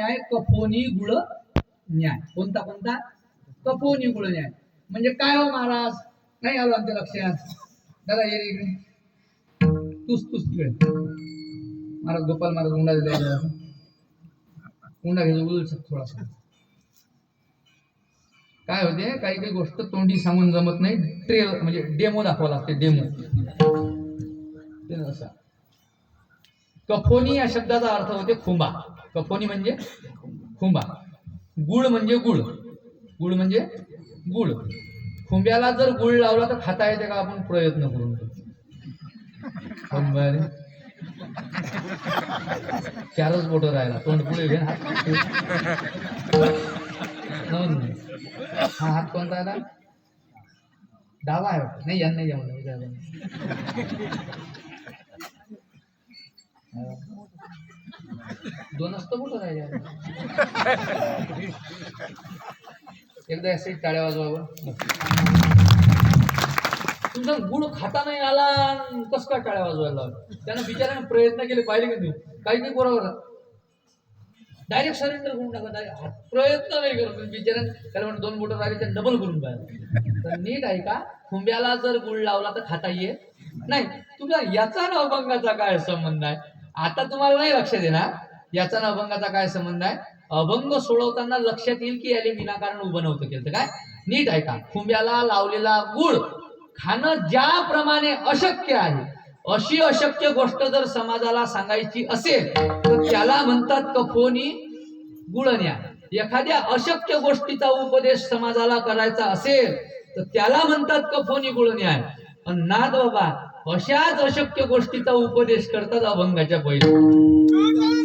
न्याय कफोनी गुळ न्याय. कोणता कोणता? कफोनी गुळ न्याय. म्हणजे काय हो महाराज? नाही आलो आमच्या लक्षात. दादा ये इकडे. तूच तूच तिकडे. महाराज गोपाल महाराज हुंडा दिला हुंडा घ्यायचा उलट थोडासा. काय होते? काही काही गोष्ट तोंडी सांगून जमत नाही. ट्रेल म्हणजे डेमो दाखवा लागते डेमो कफोनी या शब्दाचा अर्थ होते खुंबा. कफोनी म्हणजे खुंबा. गुळ म्हणजे गुळ. गुळ म्हणजे गुळ. खुंब्याला जर गुळ लावला तर खाता येते का? आपण प्रयत्न करून चारच बोट राहिला. तोंड पुढे घे हात हा हात कोणता राहिला डावा आहे नाही यांना नाही जमलं विचारलं. हा. दोन असतं कुठं राहिले एकदा असे टाळ्या वाजवावं. तुमचा गुळ खाता नाही आला कस काय टाळ्या वाजवायला त्यानं बिचाराने प्रयत्न केले पाहिले की काही नाही बरोबर डायरेक्ट सरेंडर करून टाका डायरेक्ट प्रयत्न नाही करत. तुम्ही त्याला म्हणून दोन बोटं राहिले ते डबल करून पाहिजे तर नीट आहे का? खुंब्याला जर गुळ लावला तर खाता येईल नाही तुमचा याचा ना अभंगाचा काय संबंध आहे? आता तुम्हाला नाही लक्ष देणार याचा ना अभंगाचा काय संबंध आहे? अभंग सोडवताना लक्षात येईल की याने विनाकारण उभं नव्हतं केलं तर काय? नीट आहे का खुंब्याला लावलेला गुळ खाणं ज्याप्रमाणे अशक्य आहे अशी अशक्य गोष्ट जर समाजाला सांगायची असेल तर त्याला म्हणतात कफोनी गुळण्या. एखाद्या अशक्य गोष्टीचा उपदेश समाजाला करायचा असेल तर त्याला म्हणतात कफोनी गुळण्या. पण नाद बाबा अशाच अशक्य गोष्टीचा उपदेश करतात अभंगाच्या पहिले